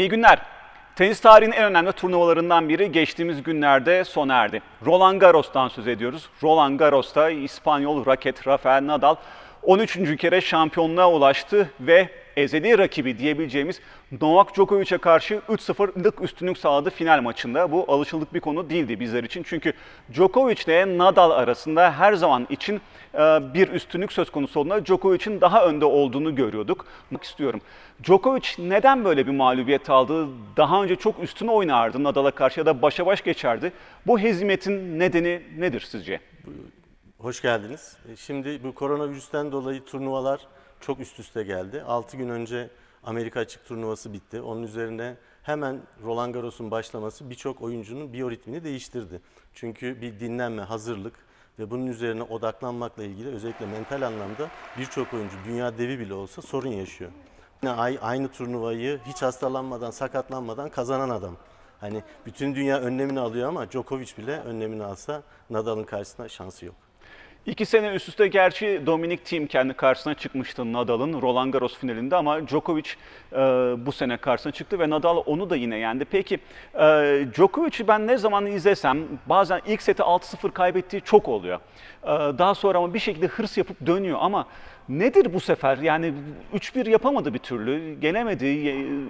İyi günler. Tenis tarihinin en önemli turnuvalarından biri geçtiğimiz günlerde sona erdi. Roland Garros'tan söz ediyoruz. Roland Garros'ta İspanyol raket Rafael Nadal 13. kere şampiyonluğa ulaştı ve ezeli rakibi diyebileceğimiz Novak Djokovic'e karşı 3-0'lık üstünlük sağladı final maçında. Bu alışıldık bir konu değildi bizler için. Çünkü Djokovic ile Nadal arasında her zaman için e, bir üstünlük söz konusu olduğunda Djokovic'in daha önde olduğunu görüyorduk. İstiyorum. Djokovic neden böyle bir mağlubiyet aldı? Daha önce çok üstün oynardı Nadal'a karşı ya da başa baş geçerdi. Bu hezimetin nedeni nedir sizce? Hoş geldiniz. Şimdi bu koronavirüsten dolayı turnuvalar çok üst üste geldi. 6 gün önce Amerika açık turnuvası bitti. Onun üzerine hemen Roland Garros'un başlaması birçok oyuncunun biyoritmini değiştirdi. Çünkü bir dinlenme, hazırlık ve bunun üzerine odaklanmakla ilgili özellikle mental anlamda birçok oyuncu dünya devi bile olsa sorun yaşıyor. Yine ay- aynı turnuvayı hiç hastalanmadan, sakatlanmadan kazanan adam. Hani bütün dünya önlemini alıyor ama Djokovic bile önlemini alsa Nadal'ın karşısında şansı yok. İki sene üst üste gerçi Dominic Thiem kendi karşısına çıkmıştı Nadal'ın Roland Garros finalinde ama Djokovic e, bu sene karşısına çıktı ve Nadal onu da yine yendi. Peki e, Djokovic'i ben ne zaman izlesem bazen ilk seti 6-0 kaybettiği çok oluyor. E, daha sonra ama bir şekilde hırs yapıp dönüyor ama nedir bu sefer? Yani 3-1 yapamadı bir türlü, gelemedi,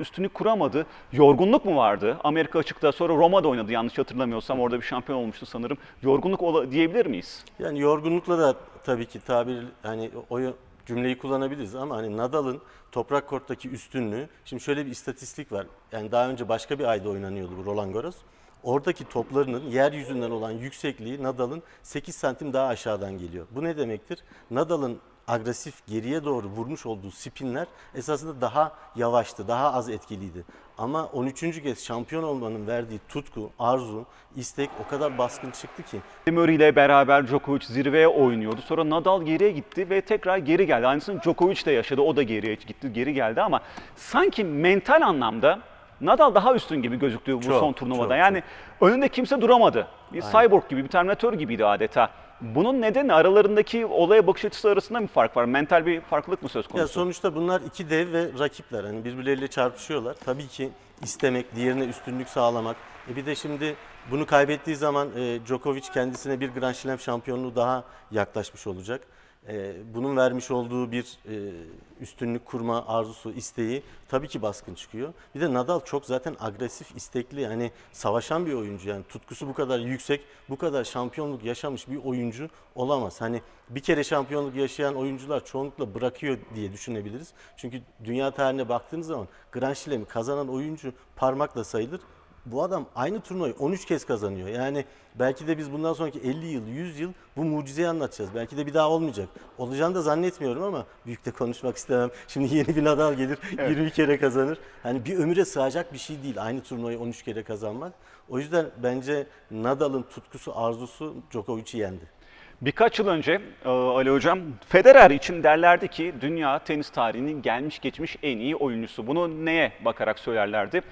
üstünlük kuramadı. Yorgunluk mu vardı? Amerika açıkta sonra Roma'da oynadı yanlış hatırlamıyorsam orada bir şampiyon olmuştu sanırım. Yorgunluk diyebilir miyiz? Yani yorgunlukla da tabii ki tabir hani o cümleyi kullanabiliriz ama hani Nadal'ın toprak korttaki üstünlüğü şimdi şöyle bir istatistik var. Yani daha önce başka bir ayda oynanıyordu bu Roland Garros. Oradaki toplarının yeryüzünden olan yüksekliği Nadal'ın 8 santim daha aşağıdan geliyor. Bu ne demektir? Nadal'ın agresif geriye doğru vurmuş olduğu spinler esasında daha yavaştı, daha az etkiliydi. Ama 13. kez şampiyon olmanın verdiği tutku, arzu, istek o kadar baskın çıktı ki Murray ile beraber Djokovic zirveye oynuyordu. Sonra Nadal geriye gitti ve tekrar geri geldi. Aynısını Djokovic de yaşadı. O da geriye gitti, geri geldi ama sanki mental anlamda Nadal daha üstün gibi gözüktü bu Çok, son turnuvada. çok, yani önünde kimse duramadı. Bir cyborg gibi, bir terminatör gibiydi adeta. Bunun nedeni aralarındaki olaya bakış açısı arasında bir fark var. Mental bir farklılık mı söz Ya konusu? sonuçta bunlar iki dev ve rakipler. Hani birbirleriyle çarpışıyorlar. Tabii ki istemek, diğerine üstünlük sağlamak. E bir de şimdi bunu kaybettiği zaman e, Djokovic kendisine bir Grand Slam şampiyonluğu daha yaklaşmış olacak. E, bunun vermiş olduğu bir e, üstünlük kurma arzusu, isteği tabii ki baskın çıkıyor. Bir de Nadal çok zaten agresif, istekli yani savaşan bir oyuncu. Yani tutkusu bu kadar yüksek, bu kadar şampiyonluk yaşamış bir oyuncu olamaz. Hani bir kere şampiyonluk yaşayan oyuncular çoğunlukla bırakıyor diye düşünebiliriz. Çünkü dünya tarihine baktığınız zaman Grand Slam'i kazanan oyuncu parmakla sayılır. Bu adam aynı turnuvayı 13 kez kazanıyor. Yani belki de biz bundan sonraki 50 yıl, 100 yıl bu mucizeyi anlatacağız. Belki de bir daha olmayacak. Olacağını da zannetmiyorum ama büyük de konuşmak istemem. Şimdi yeni bir Nadal gelir, 20 kere kazanır. Hani bir ömüre sığacak bir şey değil aynı turnuvayı 13 kere kazanmak. O yüzden bence Nadal'ın tutkusu, arzusu Djokovic'i yendi. Birkaç yıl önce e, Ali Hocam Federer için derlerdi ki dünya tenis tarihinin gelmiş geçmiş en iyi oyuncusu. Bunu neye bakarak söylerlerdi?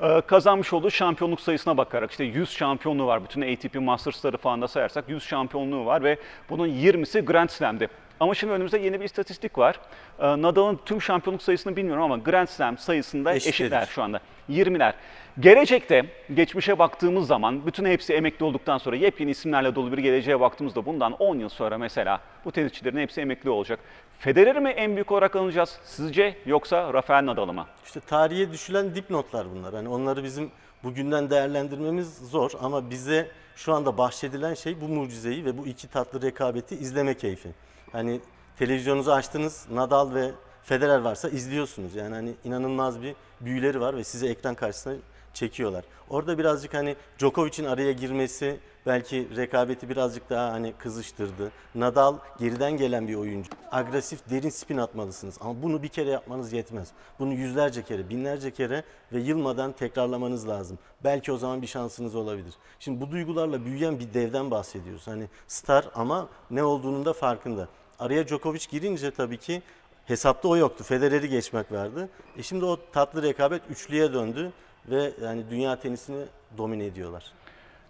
E, Kazanmış olduğu şampiyonluk sayısına bakarak işte 100 şampiyonluğu var. Bütün ATP Masters'ları falan da sayarsak 100 şampiyonluğu var ve bunun 20'si Grand Slam'di. Ama şimdi önümüzde yeni bir istatistik var. E, Nadal'ın tüm şampiyonluk sayısını bilmiyorum ama Grand Slam sayısında Eşittir. eşitler şu anda. 20'ler. Gelecekte geçmişe baktığımız zaman bütün hepsi emekli olduktan sonra yepyeni isimlerle dolu bir geleceğe baktığımızda bundan 10 yıl sonra mesela bu tenisçilerin hepsi emekli olacak. Federer'i mi en büyük olarak alacağız sizce yoksa Rafael Nadal'ı mı? İşte tarihe düşülen dipnotlar bunlar. Hani onları bizim bugünden değerlendirmemiz zor ama bize şu anda bahşedilen şey bu mucizeyi ve bu iki tatlı rekabeti izleme keyfi. Hani televizyonunuzu açtınız, Nadal ve Federer varsa izliyorsunuz. Yani hani inanılmaz bir büyüleri var ve sizi ekran karşısına çekiyorlar. Orada birazcık hani Djokovic'in araya girmesi belki rekabeti birazcık daha hani kızıştırdı. Nadal geriden gelen bir oyuncu. Agresif, derin spin atmalısınız. Ama bunu bir kere yapmanız yetmez. Bunu yüzlerce kere, binlerce kere ve yılmadan tekrarlamanız lazım. Belki o zaman bir şansınız olabilir. Şimdi bu duygularla büyüyen bir devden bahsediyoruz. Hani star ama ne olduğunun da farkında. Araya Djokovic girince tabii ki hesapta o yoktu. Federer'i geçmek vardı. E şimdi o tatlı rekabet üçlüye döndü ve yani dünya tenisini domine ediyorlar.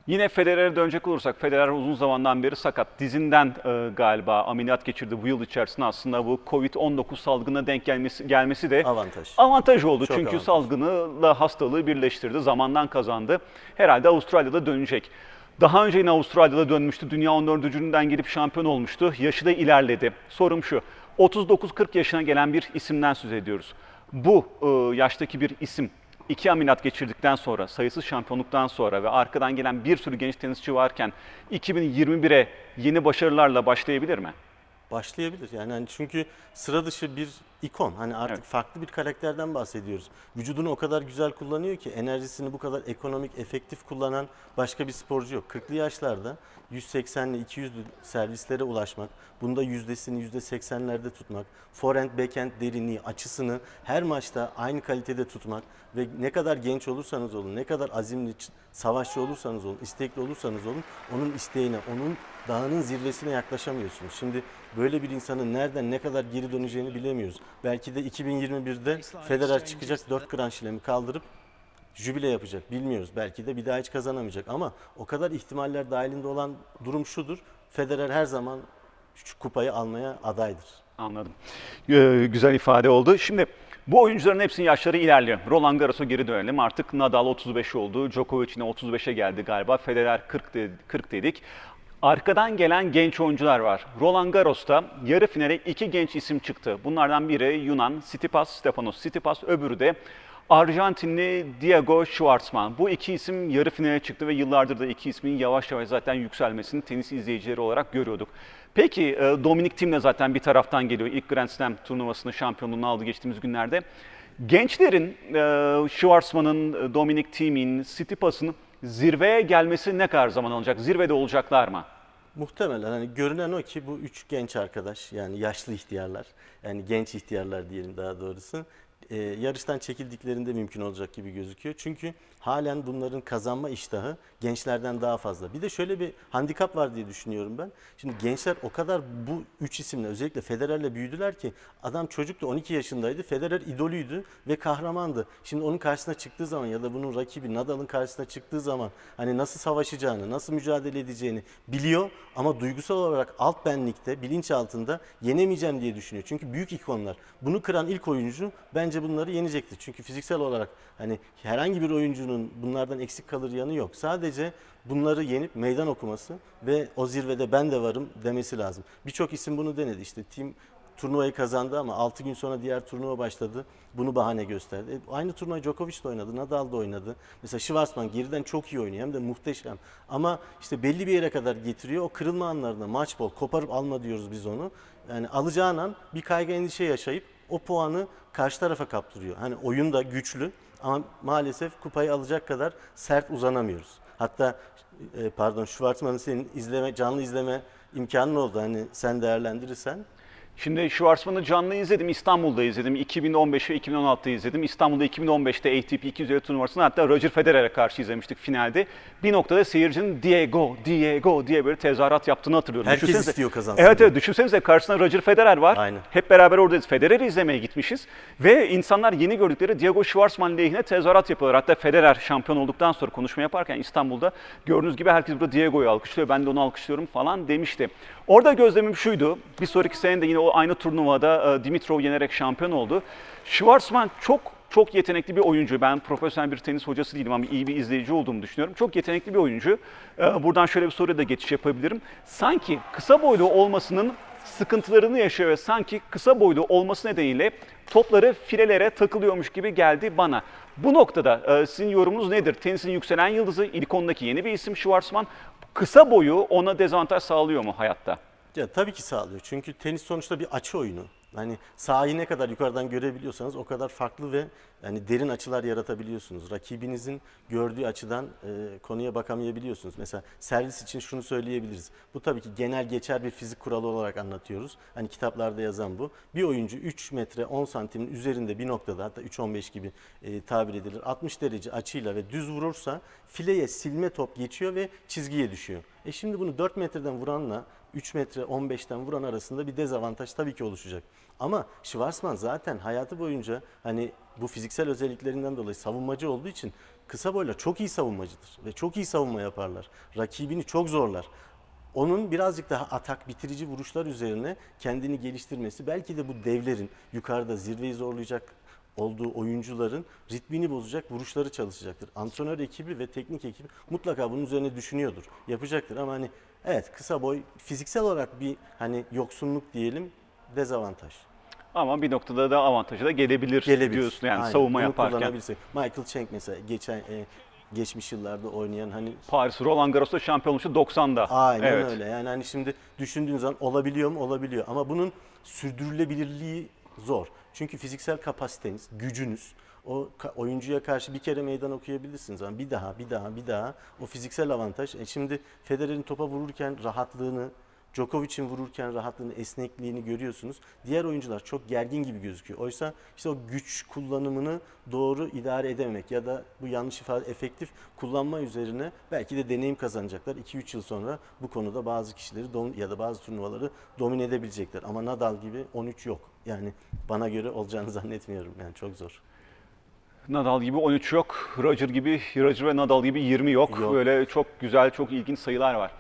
Yine Federer'e dönecek olursak, Federer uzun zamandan beri sakat. Dizinden e, galiba ameliyat geçirdi bu yıl içerisinde. Aslında bu Covid-19 salgına denk gelmesi, gelmesi de Avantaj. avantaj oldu. Çok Çünkü avantaj. salgınla hastalığı birleştirdi. Zamandan kazandı. Herhalde Avustralya'da dönecek. Daha önce yine Avustralya'da dönmüştü. Dünya 14.'ünden gidip şampiyon olmuştu. Yaşı da ilerledi. Sorum şu. 39-40 yaşına gelen bir isimden söz ediyoruz. Bu e, yaştaki bir isim iki ameliyat geçirdikten sonra, sayısız şampiyonluktan sonra ve arkadan gelen bir sürü genç tenisçi varken 2021'e yeni başarılarla başlayabilir mi? Başlayabilir yani hani çünkü sıra dışı bir ikon. Hani artık Evet. farklı bir karakterden bahsediyoruz. Vücudunu o kadar güzel kullanıyor ki enerjisini bu kadar ekonomik, efektif kullanan başka bir sporcu yok. 40'lı yaşlarda 180'li 200'lü servislere ulaşmak, bunda yüzdesini %80'lerde tutmak, forehand, backhand derinliği, açısını her maçta aynı kalitede tutmak ve ne kadar genç olursanız olun, ne kadar azimli, savaşçı olursanız olun, istekli olursanız olun, onun isteğine, onun dağının zirvesine yaklaşamıyorsunuz. Şimdi böyle bir insanın nereden ne kadar geri döneceğini bilemiyoruz. Belki de 2021'de Federer çıkacak 4 Grand Slam'i kaldırıp jübile yapacak. Bilmiyoruz. Belki de bir daha hiç kazanamayacak ama o kadar ihtimaller dahilinde olan durum şudur. Federer her zaman şu kupayı almaya adaydır. Anladım. Ee, güzel ifade oldu. Şimdi bu oyuncuların hepsinin yaşları ilerliyor. Roland Garros'a geri dönelim. Artık Nadal 35 oldu. Djokovic yine 35'e geldi galiba. Federer 40, de- 40 dedik. Arkadan gelen genç oyuncular var. Roland Garros'ta yarı finale iki genç isim çıktı. Bunlardan biri Yunan Tsitsipas, Stefanos Tsitsipas, öbürü de Arjantinli Diego Schwartzman. Bu iki isim yarı finale çıktı ve yıllardır da iki ismin yavaş yavaş zaten yükselmesini tenis izleyicileri olarak görüyorduk. Peki e, Dominic Thiem de zaten bir taraftan geliyor. İlk Grand Slam turnuvasını şampiyonluğunu aldı geçtiğimiz günlerde. Gençlerin, e, Schwartzman'ın, e, Dominic Thiem'in, Tsitsipas'ın zirveye gelmesi ne kadar zaman alacak? Zirvede olacaklar mı? Muhtemelen hani görünen o ki bu üç genç arkadaş yani yaşlı ihtiyarlar yani genç ihtiyarlar diyelim daha doğrusu e, yarıştan çekildiklerinde mümkün olacak gibi gözüküyor. Çünkü halen bunların kazanma iştahı gençlerden daha fazla. Bir de şöyle bir handikap var diye düşünüyorum ben. Şimdi gençler o kadar bu üç isimle özellikle Federer'le büyüdüler ki adam çocuktu 12 yaşındaydı. Federer idolüydü ve kahramandı. Şimdi onun karşısına çıktığı zaman ya da bunun rakibi Nadal'ın karşısına çıktığı zaman hani nasıl savaşacağını, nasıl mücadele edeceğini biliyor ama duygusal olarak alt benlikte, bilinç altında yenemeyeceğim diye düşünüyor. Çünkü büyük ikonlar. Bunu kıran ilk oyuncu bence bunları yenecektir. Çünkü fiziksel olarak hani herhangi bir oyuncunun bunlardan eksik kalır yanı yok. Sadece bunları yenip meydan okuması ve o zirvede ben de varım demesi lazım. Birçok isim bunu denedi. İşte Tim turnuvayı kazandı ama 6 gün sonra diğer turnuva başladı. Bunu bahane gösterdi. E, aynı turnuvayı Djokovic de oynadı, Nadal da oynadı. Mesela Schwarzman geriden çok iyi oynuyor hem de muhteşem. Ama işte belli bir yere kadar getiriyor. O kırılma anlarında maç bol, koparıp alma diyoruz biz onu. Yani alacağın an bir kaygı endişe yaşayıp o puanı karşı tarafa kaptırıyor. Hani oyun da güçlü ama maalesef kupayı alacak kadar sert uzanamıyoruz. Hatta e, pardon Schwarzman'ı senin izleme canlı izleme imkanın oldu. Hani sen değerlendirirsen. Şimdi Schwarzman'ı canlı izledim. İstanbul'da izledim. 2015 ve 2016'da izledim. İstanbul'da 2015'te ATP 250 turnuvasını hatta Roger Federer'e karşı izlemiştik finalde. Bir noktada seyircinin Diego, Diego diye böyle tezahürat yaptığını hatırlıyorum. Herkes Düşünsenize- istiyor kazansın Evet evet düşünsenize karşısında Roger Federer var. Aynen. Hep beraber oradayız. Federer'i izlemeye gitmişiz. Ve insanlar yeni gördükleri Diego Schwartzman lehine tezahürat yapıyorlar. Hatta Federer şampiyon olduktan sonra konuşma yaparken İstanbul'da gördüğünüz gibi herkes burada Diego'yu alkışlıyor. Ben de onu alkışlıyorum falan demişti. Orada gözlemim şuydu. Bir sonraki sene de yine aynı turnuvada e, Dimitrov yenerek şampiyon oldu. Schwartzman çok çok yetenekli bir oyuncu. Ben profesyonel bir tenis hocası değilim ama iyi bir izleyici olduğumu düşünüyorum. Çok yetenekli bir oyuncu. Ee, Buradan şöyle bir soruya da geçiş yapabilirim. Sanki kısa boylu olmasının sıkıntılarını yaşıyor ve sanki kısa boylu olması nedeniyle topları filelere takılıyormuş gibi geldi bana. Bu noktada e, sizin yorumunuz nedir? Tenisin yükselen yıldızı, ilk ondaki yeni bir isim Schwartzman. Kısa boyu ona dezavantaj sağlıyor mu hayatta? Ya tabii ki sağlıyor. Çünkü tenis sonuçta bir açı oyunu. Hani sahayı ne kadar yukarıdan görebiliyorsanız o kadar farklı ve yani derin açılar yaratabiliyorsunuz. Rakibinizin gördüğü açıdan e, konuya bakamayabiliyorsunuz. Mesela servis için şunu söyleyebiliriz. Bu tabii ki genel geçer bir fizik kuralı olarak anlatıyoruz. Hani kitaplarda yazan bu. Bir oyuncu 3 metre 10 santimin üzerinde bir noktada hatta 3-15 gibi e, tabir edilir. 60 derece açıyla ve düz vurursa fileye silme top geçiyor ve çizgiye düşüyor. E şimdi bunu 4 metreden vuranla 3 metre 15'ten vuran arasında bir dezavantaj tabii ki oluşacak. Ama Schwarzman zaten hayatı boyunca hani bu fiziksel özelliklerinden dolayı savunmacı olduğu için kısa boylar çok iyi savunmacıdır ve çok iyi savunma yaparlar. Rakibini çok zorlar. Onun birazcık daha atak bitirici vuruşlar üzerine kendini geliştirmesi belki de bu devlerin yukarıda zirveyi zorlayacak olduğu oyuncuların ritmini bozacak vuruşları çalışacaktır. Antrenör ekibi ve teknik ekibi mutlaka bunun üzerine düşünüyordur. Yapacaktır ama hani evet kısa boy fiziksel olarak bir hani yoksunluk diyelim dezavantaj. Ama bir noktada da avantajı da gelebilir, Gelebilir. diyorsun yani Aynen. savunma Bunu yaparken. Michael Chang mesela geçen e, geçmiş yıllarda oynayan hani Paris Roland Garros'ta şampiyon olmuştu 90'da. Aynen evet. öyle. Yani hani şimdi düşündüğün zaman olabiliyor mu? Olabiliyor. Ama bunun sürdürülebilirliği zor. Çünkü fiziksel kapasiteniz, gücünüz o oyuncuya karşı bir kere meydan okuyabilirsiniz ama bir daha, bir daha, bir daha o fiziksel avantaj. E şimdi Federer'in topa vururken rahatlığını, Djokovic'in vururken rahatlığını, esnekliğini görüyorsunuz. Diğer oyuncular çok gergin gibi gözüküyor. Oysa işte o güç kullanımını doğru idare edememek ya da bu yanlış ifade efektif kullanma üzerine belki de deneyim kazanacaklar. 2-3 yıl sonra bu konuda bazı kişileri ya da bazı turnuvaları domine edebilecekler. Ama Nadal gibi 13 yok. Yani bana göre olacağını zannetmiyorum. Yani çok zor. Nadal gibi 13 yok, Roger gibi Roger ve Nadal gibi 20 yok. Yok. Böyle çok güzel, çok ilginç sayılar var.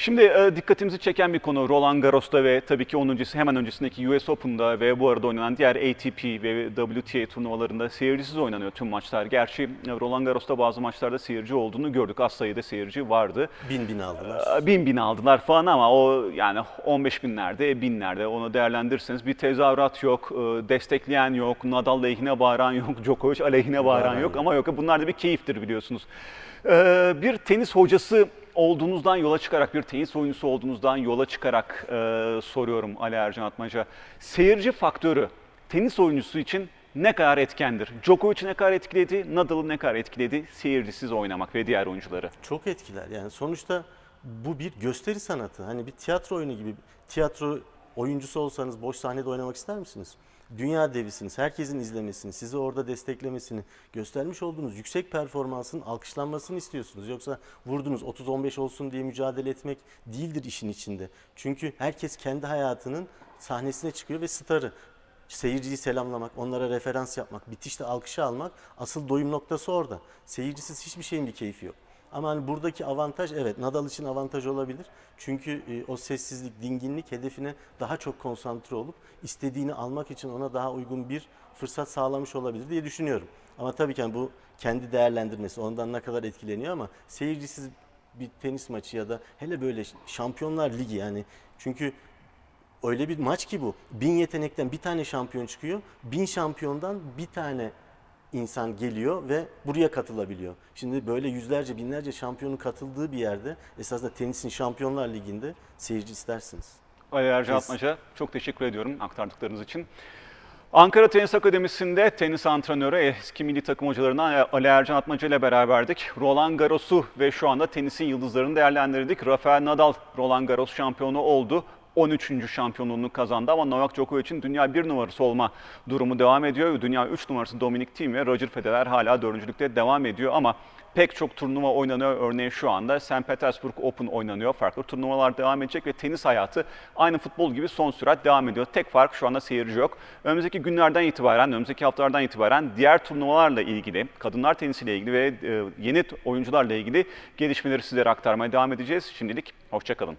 Şimdi e, dikkatimizi çeken bir konu Roland Garros'ta ve tabii ki onun öncesi hemen öncesindeki US Open'da ve bu arada oynanan diğer ATP ve WTA turnuvalarında seyircisiz oynanıyor tüm maçlar. Gerçi e, Roland Garros'ta bazı maçlarda seyirci olduğunu gördük. Az sayıda seyirci vardı. Bin bin aldılar. E, Bin bin aldılar falan ama o yani 15 binlerde, binlerde onu değerlendirirseniz bir tezahürat yok, e, destekleyen yok, Nadal lehine bağıran yok, Djokovic aleyhine bağıran yok. ama yok bunlar da bir keyiftir biliyorsunuz. E, Bir tenis hocası olduğunuzdan yola çıkarak, bir tenis oyuncusu olduğunuzdan yola çıkarak e, soruyorum Ali Ercan Atmaca. Seyirci faktörü tenis oyuncusu için ne kadar etkendir? Djokovic'i ne kadar etkiledi, Nadal'ı ne kadar etkiledi seyircisiz oynamak ve diğer oyuncuları? Çok etkiler. Yani sonuçta bu bir gösteri sanatı. Hani bir tiyatro oyunu gibi. Tiyatro oyuncusu olsanız boş sahnede oynamak ister misiniz? Dünya devisiniz. Herkesin izlemesini, sizi orada desteklemesini, göstermiş olduğunuz yüksek performansın alkışlanmasını istiyorsunuz. Yoksa vurdunuz 30-15 olsun diye mücadele etmek değildir işin içinde. Çünkü herkes kendi hayatının sahnesine çıkıyor ve starı seyirciyi selamlamak, onlara referans yapmak, bitişte alkışı almak asıl doyum noktası orada. Seyircisiz hiçbir şeyin bir keyfi yok. Ama hani buradaki avantaj evet Nadal için avantaj olabilir. Çünkü e, o sessizlik, dinginlik hedefine daha çok konsantre olup istediğini almak için ona daha uygun bir fırsat sağlamış olabilir diye düşünüyorum. Ama tabii ki hani bu kendi değerlendirmesi ondan ne kadar etkileniyor ama seyircisiz bir tenis maçı ya da hele böyle Şampiyonlar Ligi yani çünkü öyle bir maç ki bu. Bin yetenekten bir tane şampiyon çıkıyor. Bin şampiyondan bir tane insan geliyor ve buraya katılabiliyor. Şimdi böyle yüzlerce binlerce şampiyonun katıldığı bir yerde esasında tenisin Şampiyonlar Ligi'nde seyirci istersiniz. Ali Ercan Biz- Atmaca çok teşekkür ediyorum aktardıklarınız için. Ankara Tenis Akademisi'nde tenis antrenörü eski milli takım hocalarından Ali Ercan Atmaca ile beraberdik. Roland Garros'u ve şu anda tenisin yıldızlarını değerlendirdik. Rafael Nadal Roland Garros şampiyonu oldu. 13. şampiyonluğunu kazandı ama Novak Djokovic'in dünya bir numarası olma durumu devam ediyor. Dünya 3 numarası Dominic Thiem ve Roger Federer hala dördüncülükte devam ediyor ama pek çok turnuva oynanıyor. Örneğin şu anda St. Petersburg Open oynanıyor. Farklı turnuvalar devam edecek ve tenis hayatı aynı futbol gibi son sürat devam ediyor. Tek fark şu anda seyirci yok. Önümüzdeki günlerden itibaren, önümüzdeki haftalardan itibaren diğer turnuvalarla ilgili, kadınlar tenisiyle ilgili ve e, yeni oyuncularla ilgili gelişmeleri sizlere aktarmaya devam edeceğiz. Şimdilik hoşçakalın.